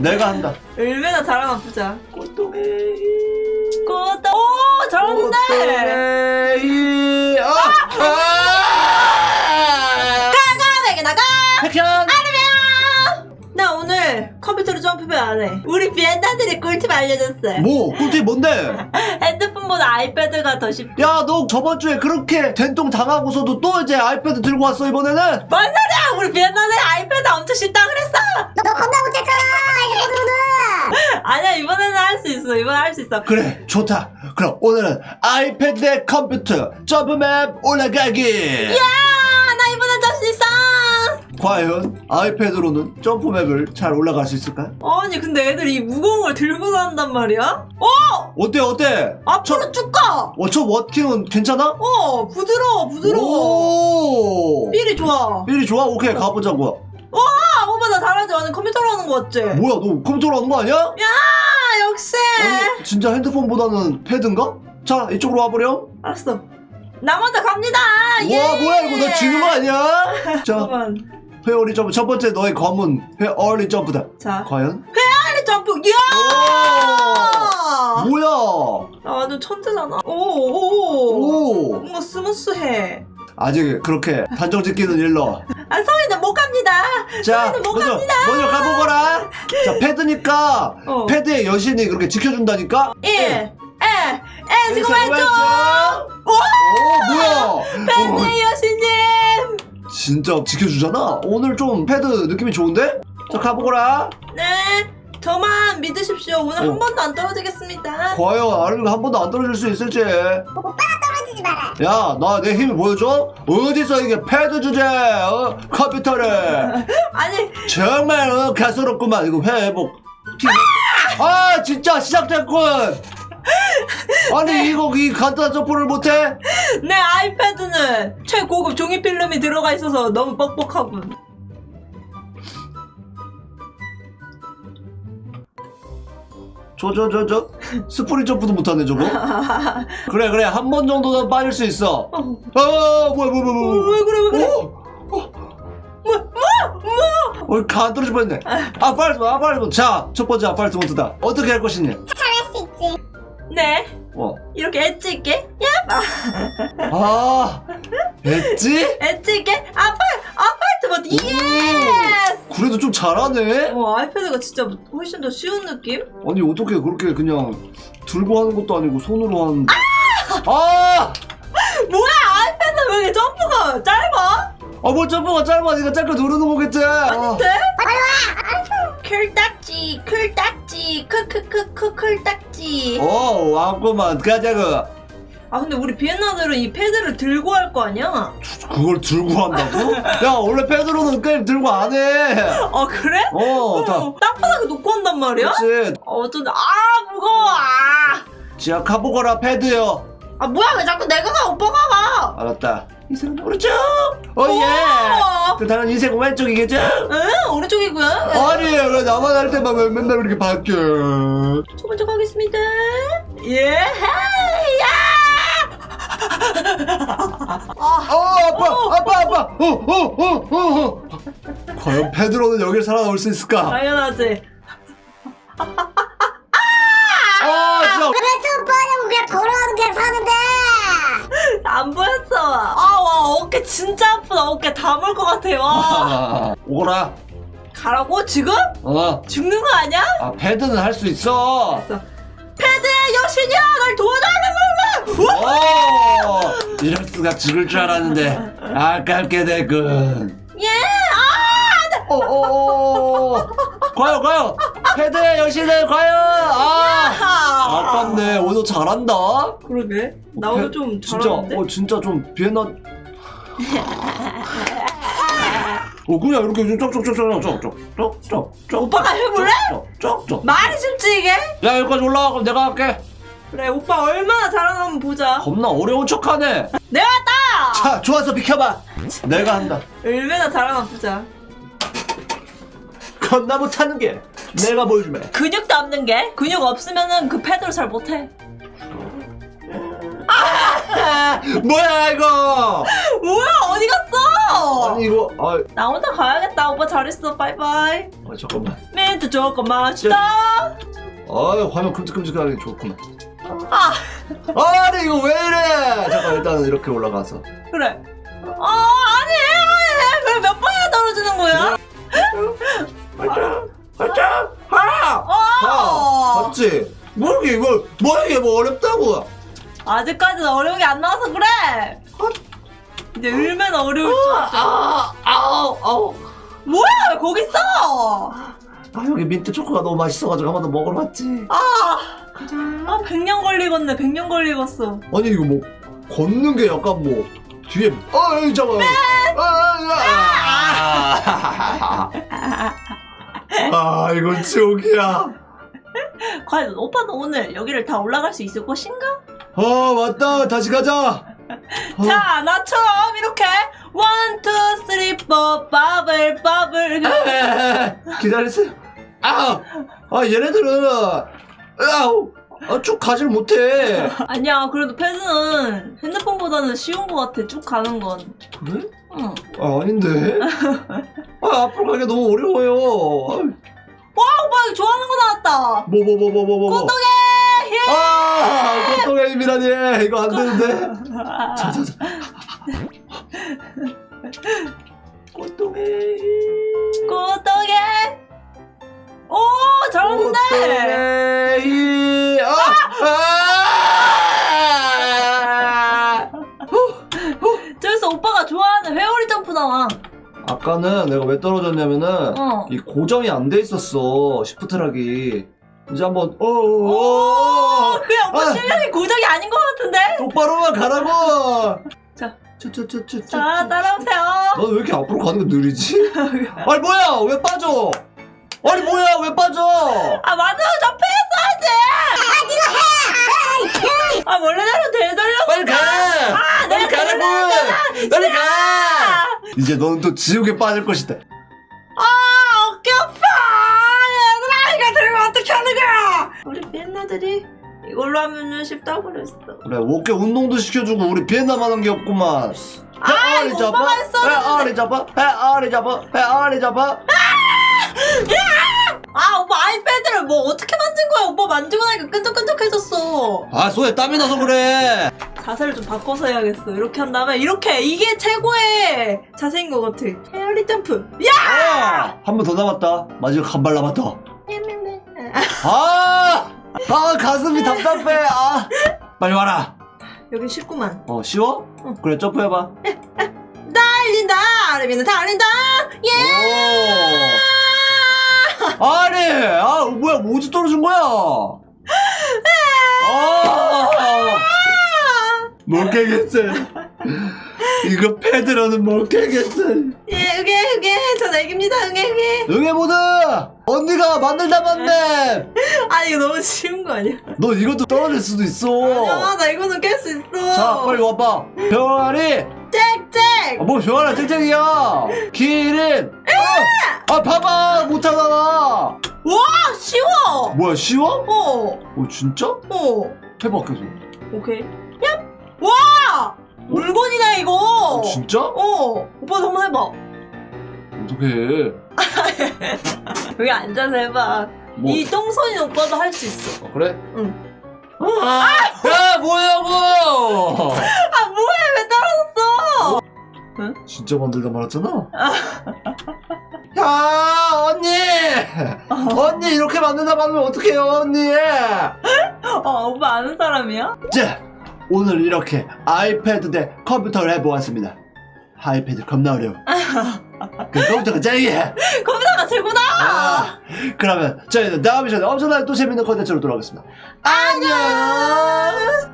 내가 한다. 얼마나 잘하나 보자. 꽃동에 꽃다. 오 잘하는데. 꽃동에 아! 아! 나가 나가. 백현 나 오늘 컴퓨터로 점프배 안 해. 우리 비엔나들이 꿀팁 알려줬어요. 뭐 꿀팁 뭔데? 핸드폰보다 아이패드가 더 쉽. 야너 저번 주에 그렇게 된통 당하고서도 또 이제 아이패드 들고 왔어 이번에는? 뭔 소리야? 우리 비엔나들 아이패드 엄청 쉽다 그랬어. 너 겁나 못했잖아 이거는 아니야 이번에는 할 수 있어. 이번에 할 수 있어. 그래 좋다 그럼 오늘은 아이패드 대 컴퓨터 점프맵 올라가기 야. 과연 아이패드로는 점프맵을 잘 올라갈 수 있을까? 아니 근데 애들 이 무거운 걸 들고 다닌단 말이야? 어? 어때 어때? 앞으로 쭉 가. 어, 저 워킹은 괜찮아? 어, 부드러워, 부드러워. 오 삘이 좋아. 삘이 좋아? 오케이 가보자고 아, 오빠 나 잘하지? 완전 컴퓨터로 하는 거 같지? 뭐야 너 컴퓨터로 하는 거 아니야? 아, 역시. 아니, 진짜 핸드폰보다는 패드인가? 자 이쪽으로 와보렴 알았어. 나 먼저 갑니다. 예. 와 뭐야 이거 너 지는 거 아니야? 자 잠깐만. 회오리 점프 첫 번째 너의 검은 회오리 점프다 자, 과연? 빨리 점프. 이야! 뭐야 나 완전 천재잖아. 오, 오, 오. 오 뭔가 스무스해. 아직 그렇게 단정 짓기는 일러 아, 서희는 못 갑니다. 자 저희는 못 먼저 먼저 가보거라 자 패드니까 어. 패드의 여신이 그렇게 지켜준다니까 1, 에, 에, 지금 왼쪽. 오 뭐야 네, 여신님. 어, 진짜 지켜주잖아 오늘 좀 패드 느낌이 좋은데? 자 가보거라 네, 저만 믿으십시오. 오늘 어. 한 번도 안 떨어지겠습니다. 과연 아름이 한 번도 안 떨어질 수 있을지 야 떨어지지 마라 나내 힘을 보여줘? 어디서 이게 패드 주제 어? 컴퓨터를 아니, 정말 어, 가소롭구만 이거 회복 아 진짜 시작됐군 아니 이거 이 간단한 점프를 못해? 내 아이패드는 최고급 종이 필름이 들어가 있어서 너무 뻑뻑하군. 저저 저 저 스프링 점프도 못하네 저거 그래 그래 한 번 정도는 빠질 수 있어 어, 아 뭐야 뭐야 어, 뭐야 왜 그래, 왜 그래? 어? 어, 간 떨어질 뻔했네. 아파르트먼, 아파르트먼. 자, 첫 번째 아파르트먼트다. 어떻게 할 것이니? 잘할 수 있지 네, 어. 이렇게 엣지 있게, 야, 아, 했지? 엣지 있게, 아파, 아파트먼트, 예스! 그래도 좀 잘하네? 어, 아이패드가 진짜 훨씬 더 쉬운 느낌? 아니, 어떻게 그렇게 그냥 들고 하는 것도 아니고 손으로 하는데. 아! 뭐야, 아이패드 왜 이렇게 점프가 짧아? 아, 뭐 점프가 짧아. 네가 짧게 누르는 거겠지? 아, 아닌데? 클딱지, 클딱지, 크크크크 클딱 지. 어, 왔구만. 가자고. 아 근데 우리 비엔나들은 이 패드를 들고 할 거 아니야? 그걸 들고 한다고? 야, 원래 패드로는 게임 들고 안 해. 아 그래? 어, 다. 어, 땅바닥에 놓고 한단 말이야? 그렇지. 어, 어쩐지 아 무거워 아. 자, 가보거라, 패드요. 아 뭐야 왜 자꾸 내가 가 오빠가 가? 알았다. 인생 오른쪽! 어, 예! 어. 그 다른 인생 왼쪽이겠죠? 응 오른쪽이고요. 아니, 왜 나만 할 때만 왜 맨날 이렇게 바뀌어? 첫 번째 가겠습니다. 예. 야. 아, 어, 아빠, 아빠, 아빠! 어, 어, 어, 어, 어. 과연 페드로는 여길 살아남을 수 있을까? 당연하지. 진짜 아프다. 어깨 다물 것 같아. 와. 아, 오거라. 가라고 지금? 어. 죽는 거 아니야? 아, 패드는 할 수 있어. 패드의 여신이야 날 도와달라는 거야. 오! 이럴 수가 죽을 줄 알았는데, 아깝게 됐군. 예. 아. 오, 오, 오. 과연, 과연! 패드의 여신은 과연! 아! 아깝네. 오늘 잘한다. 그러게. 나 오늘 좀 진짜, 잘하는데. 어, 진짜 좀 비엔나. 어, 그냥 이렇게 좀 쪽쪽쪽쪽쪽쪽쪽쪽쪽. 오빠가 해볼래? 쪽쪽쪽. 말이 쉽지 이게? 야, 여기까지 올라와. 그럼 내가 할게. 그래 오빠 얼마나 잘하나 보자. 겁나 어려운 척하네. 내가 왔다. 자, 좋아서 비켜봐. 내가 한다. 얼마나 잘하나 보자. 겁나 못하는 게 내가 보여주매. 근육도 없는 게 근육 없으면은 그 패드를 잘 못해. 아, 뭐야 이거? 뭐야 어디 갔어? 아니 이거 아, 나 혼자 가야겠다. 오빠 잘했어. 바이바이. 아 잠깐만 멘트 조금 마시다. 아 화면 큼직큼직하게 좋구만 아 아니 이거 왜 이래 잠깐 일단은 이렇게 올라가서 그래. 아 아니 왜몇 번이나 떨어지는 거야? 활짝 활짝 하! 어. 하! 맞지? 뭐 이게 이거 뭐 이게 뭐 어렵다고 아직까지는 어려운 게 안 나와서 그래. 이제 얼마나 어려울 줄 알아. 아 아우 아우 뭐야 왜 거기 있어? 아 여기 민트 초코가 너무 맛있어가지고 한 번 더 먹으러 왔지 아, 아 100년 걸리겠네 100년 걸리겠어. 아니 이거 뭐 걷는 게 약간 뭐 뒤에 아 여기 잠깐 아, 아, 아, 아 이건 지옥이야 과연 오빠는 오늘 여기를 다 올라갈 수 있을 것인가? 아 맞다 다시 가자 어. 자 나처럼 이렇게 원, 투, 쓰리, 포, 바블 바블 기다리세요 아, 아 얘네들은 아우 아, 쭉 가질 못해 아니야 그래도 패드는 핸드폰보다는 쉬운 것 같아 쭉 가는 건. 그래? 응. 아 아닌데 아 앞으로 가기 너무 어려워요 와 오빠 이거 좋아하는 거 나왔다. 뭐 뭐 뭐 뭐 뭐뭐 꽃동에 예. 아 꽃동의 힘이라니 이거 안 되는데 자 자자 꽃동의 힘 꽃동에. 오. 꽃동의 힘 아! 아! 저기서 오빠가 좋아하는 회오리 점프 나와. 아까는 내가 왜 떨어졌냐면은 어. 이 고정이 안 돼 있었어 시프트락이 이제 한번 오, 어 그냥 오빠 아. 실력이 고정이 아닌 것 같은데? 똑바로만 가라고 자. 쭈쭈쭈쭈쭈 자, 따라오세요. 너왜 이렇게 앞으로 가는 거 느리지? 아니 뭐야 왜 빠져 아니 뭐야 왜 빠져 아, 맞아. 점프했어야지. 아, 원래대로 되돌려. 빨리 가 아, 빨리 내가 가라고. 빨리 가 이제 너는 또 지옥에 빠질 것이다 비엔나들이 이걸로 하면은 쉽다고 그랬어. 그래 어깨 운동도 시켜주고 우리 비엔나 하는 게 없구만 아, 잡아 오빠가 했었는데. 헤아리 잡아 헤아리 잡아 헤아리 잡아 아, 오빠 아이패드를 뭐 어떻게 만진 거야? 오빠 만지고 나니까 끈적끈적해졌어. 아 손에 땀이 나서 그래 자세를 좀 바꿔서 해야겠어. 이렇게 한 다음에 이렇게 이게 최고의 자세인 것 같아. 헤어리 점프. 야! 한 번 더 남았다 마지막 한 발 남았다 아! 아 가슴이 답답해 아 빨리 와라 여기 쉽구만. 어 쉬워? 응. 그래 점프해봐 달린다. 아르비는 달린다. 예! 오 아니 아 뭐야 뭐지 떨어진 거야 아 못 깨겠어 이거 패드로는 못 깨겠어 예, 응애, 응애. 저 내깁니다. 응애, 응애. 응애 모드 언니가 만들다 만네 아, 이거 너무 쉬운 거 아니야? 너 이것도 떨어질 수도 있어 아니야, 나 이거는 깰 수 있어. 자 빨리 와봐 병아리 쨍쨍. 아, 뭐 병아리 쨍쨍이야 기린 아, 아 봐봐 못하잖아 와, 쉬워. 뭐야 쉬워? 어, 어 진짜? 어. 해봐 계속 오케이. 얍. 와! 물건이네, 이거. 어, 진짜? 어. 오빠도 한번 해봐. 어떡해 여기 앉아서 해봐. 뭐 이 똥손이 오빠도 할 수 있어. 어, 그래? 응. 아, 야 뭐냐고 아, 뭐해? 왜 떨어졌어? 진짜 만들다 말았잖아 야 언니 언니 이렇게 만든다 말면 어떡해요 언니 어, 오빠 아는 사람이야? 자 오늘 이렇게 아이패드 대 컴퓨터를 해보았습니다 아이패드 겁나 어려워 그 컴퓨터가 짱이야 컴퓨터가 최고다! 아, 그러면 저희는 다음 시간에 엄청나게 또 재밌는 컨텐츠로 돌아오겠습니다. 안녕